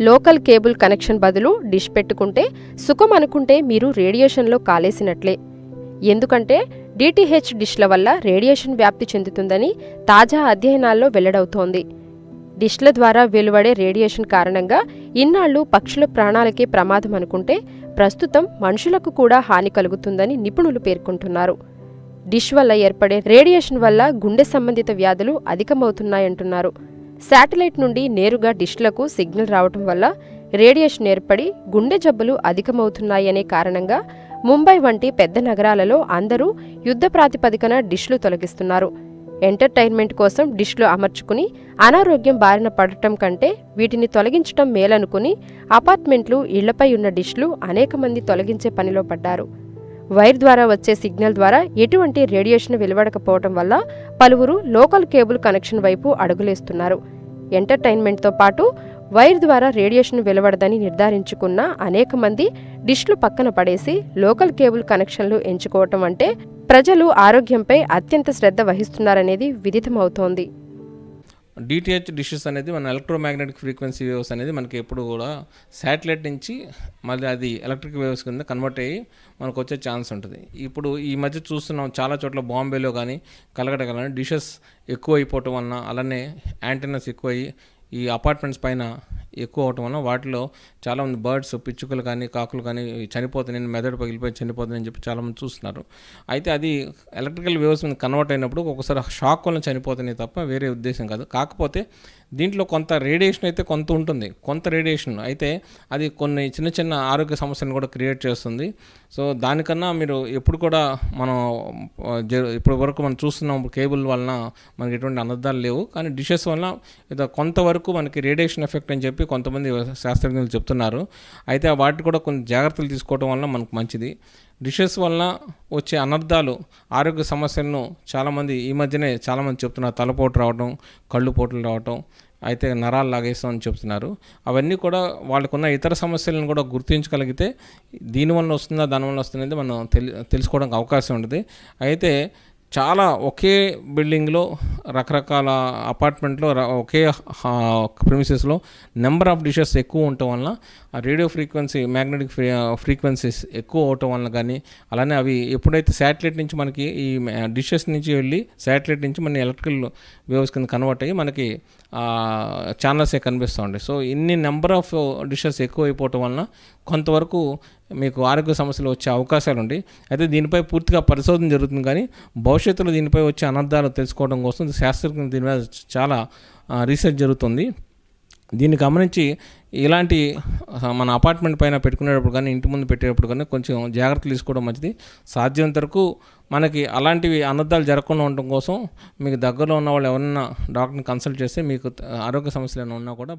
Local cable connection బదులు dish పెట్టుకుంటే సుఖం అనుకుంటే మీరు రేడియేషన్లో కాలేసినట్లే. ఎందుకంటే డిటిహెచ్ డిష్ల వల్ల రేడియేషన్ వ్యాప్తి చెందుతుందని తాజా అధ్యయనాల్లో వెల్లడవుతోంది. డిష్ల ద్వారా వెలువడే రేడియేషన్ కారణంగా ఇన్నాళ్ళు పక్షుల ప్రాణాలకే ప్రమాదం అనుకుంటే ప్రస్తుతం మనుషులకు కూడా హాని కలుగుతుందని నిపుణులు పేర్కొంటున్నారు. డిష్ వల్ల ఏర్పడే రేడియేషన్ వల్ల గుండె సంబంధిత వ్యాధులు అధికమవుతున్నాయంటున్నారు. శాటిలైట్ నుండి నేరుగా డిష్లకు సిగ్నల్ రావటం వల్ల రేడియేషన్ ఏర్పడి గుండె జబ్బులు అధికమవుతున్నాయనే కారణంగా ముంబై వంటి పెద్ద నగరాలలో అందరూ యుద్ధ ప్రాతిపదికన డిష్లు తొలగిస్తున్నారు. ఎంటర్టైన్మెంట్ కోసం డిష్లు అమర్చుకుని అనారోగ్యం బారిన పడటం కంటే వీటిని తొలగించటం మేలనుకుని అపార్ట్మెంట్లు ఇళ్ళపై ఉన్న డిష్లు అనేక మంది తొలగించే పనిలో పడ్డారు. వైర్ ద్వారా వచ్చే సిగ్నల్ ద్వారా ఎటువంటి రేడియేషన్ వెలువడకపోవటం వల్ల పలువురు లోకల్ కేబుల్ కనెక్షన్ వైపు అడుగులేస్తున్నారు. ఎంటర్టైన్మెంట్తో పాటు వైర్ ద్వారా రేడియేషన్ వెలువడదని నిర్ధారించుకున్న అనేక మంది డిష్లు పక్కన పడేసి లోకల్ కేబుల్ కనెక్షన్లు ఎంచుకోవటం అంటే ప్రజలు ఆరోగ్యంపై అత్యంత శ్రద్ధ వహిస్తున్నారనేది విదితమవుతోంది. డిటిహెచ్ డిషెస్ అనేది మన ఎలక్ట్రోమాగ్నెటిక్ ఫ్రీక్వెన్సీ వేవ్స్ అనేది మనకి ఎప్పుడు కూడా శాటిలైట్ నుంచి మళ్ళీ అది ఎలక్ట్రిక్ వేవ్స్ కింద కన్వర్ట్ అయ్యి మనకు వచ్చే ఛాన్స్ ఉంటుంది. ఇప్పుడు ఈ మధ్య చూస్తున్నాం చాలా చోట్ల బాంబేలో కానీ కలకట కానీ డిషెస్ ఎక్కువ అయిపోవటం వలన అలానే యాంటెనస్ ఎక్కువ అయ్యి ఈ అపార్ట్మెంట్స్ పైన ఎక్కువ అవటం వలన వాటిలో చాలామంది బర్డ్స్ పిచ్చుకలు కానీ కాకులు కానీ చనిపోతున్నాయని మెదడు పగిలిపోయి చనిపోతున్నాయని చెప్పి చాలామంది చూస్తున్నారు. అయితే అది ఎలక్ట్రికల్ వేవ్స్ మీద కన్వర్ట్ అయినప్పుడు ఒకసారి షాక్ వల్ల చనిపోతున్నాయి తప్ప వేరే ఉద్దేశం కాదు. కాకపోతే దీంట్లో కొంత రేడియేషన్ అయితే కొంత ఉంటుంది. కొంత రేడియేషన్ అయితే అది కొన్ని చిన్న చిన్న ఆరోగ్య సమస్యలను కూడా క్రియేట్ చేస్తుంది. సో దానికన్నా మీరు ఎప్పుడు కూడా మనం జ- ఇప్పటి వరకు మనం చూస్తున్నాం కేబుల్ వలన మనకి ఎటువంటి అనర్థాలు లేవు. కానీ డిషెస్ వలన ఏదో కొంతవరకు మనకి రేడియేషన్ ఎఫెక్ట్ అని చెప్పి కొంతమంది శాస్త్రజ్ఞులు చెప్తున్నారు. అయితే వాటి కూడా కొన్ని జాగ్రత్తలు తీసుకోవడం వలన మనకు మంచిది. డిషెస్ వలన వచ్చే అనర్థాలు ఆరోగ్య సమస్యలను చాలామంది ఈ మధ్యనే చాలామంది చెప్తున్నారు. తలపోటు రావడం కళ్ళు పోటులు రావటం అయితే నరాలు లాగేస్తాం అని చెప్తున్నారు. అవన్నీ కూడా వాళ్ళకున్న ఇతర సమస్యలను కూడా గుర్తించగలిగితే దీనివల్ల వస్తుందా దానివల్ల వస్తుందనేది మనం తెలి తెలుసుకోవడానికి అవకాశం ఉంటుంది. అయితే చాలా ఒకే బిల్డింగ్లో రకరకాల అపార్ట్మెంట్లో ఒకే ప్రిమిసెస్లో నెంబర్ ఆఫ్ డిషెస్ ఎక్కువ ఉండటం వలన ఆ రేడియో ఫ్రీక్వెన్సీ మ్యాగ్నెటిక్ ఫ్రీక్వెన్సీస్ ఎక్కువ అవటం వలన కానీ అలానే అవి ఎప్పుడైతే శాటిలైట్ నుంచి మనకి ఈ డిషెస్ నుంచి వెళ్ళి శాటిలైట్ నుంచి మన ఎలక్ట్రికల్ వేవ్స్ కింద కన్వర్ట్ అయ్యి మనకి ఛానల్సే కనిపిస్తూ ఉంటాయి. సో ఇన్ని నెంబర్ ఆఫ్ డిషెస్ ఎక్కువ అయిపోవటం వలన కొంతవరకు మీకు ఆరోగ్య సమస్యలు వచ్చే అవకాశాలు ఉంటాయి. అయితే దీనిపై పూర్తిగా పరిశోధన జరుగుతుంది కానీ భవిష్యత్తులో దీనిపై వచ్చే అనర్థాలు తెలుసుకోవడం కోసం శాస్త్రజ్ఞులు దీని మీద చాలా రీసెర్చ్ జరుగుతుంది. దీన్ని గమనించి ఇలాంటి మన అపార్ట్మెంట్ పైన పెట్టుకునేటప్పుడు కానీ ఇంటి ముందు పెట్టేటప్పుడు కానీ కొంచెం జాగ్రత్తలు తీసుకోవడం మంచిది. సాధ్యమైనంత వరకు మనకి అలాంటివి అనర్థాలు జరగకుండా ఉండటం కోసం మీకు దగ్గరలో ఉన్న వాళ్ళు ఎవరన్నా డాక్టర్ని కన్సల్ట్ చేస్తే మీకు ఆరోగ్య సమస్యలు ఏమైనా ఉన్నా కూడా